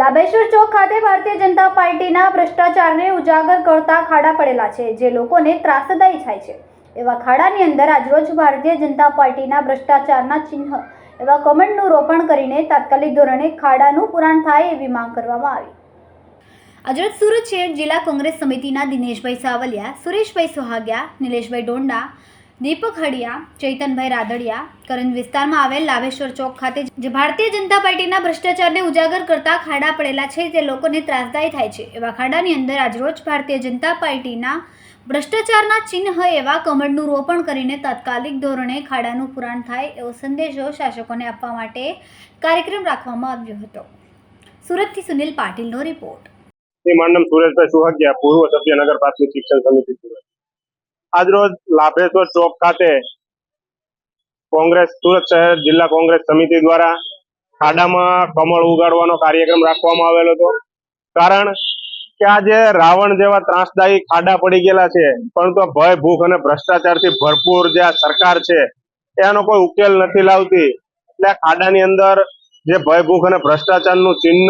લાભેશ્વર ચોક ખાતે ભારતીય જનતા પાર્ટીના ભ્રષ્ટાચારને ઉજાગર કરતા ખાડા પડેલા છે, જે લોકોને ત્રાસદાયી થાય છે. એવા ખાડાની અંદર આજરોજ ભારતીય જનતા પાર્ટીના ભ્રષ્ટાચારના ચિહ્ન, એવા કમેન્ટનું રોપણ કરીને તાત્કાલિક ધોરણે ખાડાનું પુરાણ થાય એવી માંગ કરવામાં આવી. આજરોજ સુરત શહેર જિલ્લા કોંગ્રેસ સમિતિના દિનેશભાઈ સાવલિયા, સુરેશભાઈ સોહાગિયા, નિલેશભાઈ ડોંડા દીપક હડિયા ચૈતનભાઈ રાદડિયા કરંજ વિસ્તારમાં આવેલ લાવેશ્વર ચોક ખાતે જે ભારતીય જનતા પાર્ટીના ભ્રષ્ટાચારને ઉજાગર કરતા ખાડા પડેલા છે, તે લોકોને ત્રાસદાય થાય છે. એવા ખાડાની અંદર આજરોજ ભારતીય જનતા પાર્ટીના ભ્રષ્ટાચારના ચિહ્ન એવા કમળનું રોપણ કરીને તાત્કાલિક ધોરણે ખાડાનું પુરાણ થાય એવો સંદેશો શાસકોને આપવા માટે કાર્યક્રમ રાખવામાં આવ્યો હતો. સુરતથી સુનિલ પાટીલનો રિપોર્ટ. સુરેશભાઈ સુહાગિયા, પૂર્વ સભ્ય નગર પ્રાથમિક શિક્ષણ સમિતિ સુરત. આજરોજ લાભેશ્વર ચોક ખાતે કોંગ્રેસ, સુરત શહેર જિલ્લા કોંગ્રેસ સમિતિ દ્વારા ખાડામાં કમળ ઉગાડવાનો કાર્યક્રમ રાખવામાં આવેલો હતો. કારણ કે આજે રાવણ જેવા ત્રાસદાયી ખાડા પડી ગયેલા છે પરંતુ આ ભય, ભૂખ અને ભ્રષ્ટાચારથી ભરપૂર જે આ સરકાર છે, એનો કોઈ ઉકેલ નથી લાવતી. એટલે ખાડાની અંદર જે ભય, ભૂખ અને ભ્રષ્ટાચારનું ચિહ્ન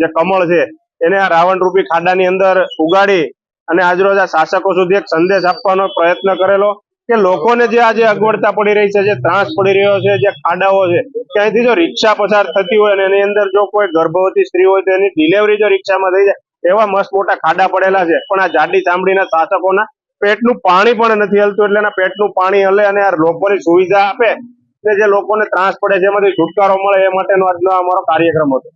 જે કમળ છે, એને આ રાવણ રૂપી ખાડાની અંદર ઉગાડી અને આજરોજ આ શાસકો સુધી એક સંદેશ આપવાનો પ્રયત્ન કરેલો કે લોકોને જે આજે અગવડતા પડી રહી છે, જે ત્રાસ પડી રહ્યો છે, જે ખાડાઓ છે ત્યાંથી જો રિક્ષા પસાર થતી હોય અને એની અંદર જો કોઈ ગર્ભવતી સ્ત્રી હોય તો એની ડિલિવરી જો રિક્ષામાં થઈ જાય, એવા મસ્ત મોટા ખાડા પડેલા છે. પણ આ જાડી ચામડીના શાસકોના પેટનું પાણી પણ નથી હલતું એટલે એના પેટનું પાણી હલે અને આ લોકોની સુવિધા આપે કે જે લોકોને ત્રાસ પડે છે, એમાંથી છુટકારો મળે એ માટેનો આજનો અમારો કાર્યક્રમ હતો.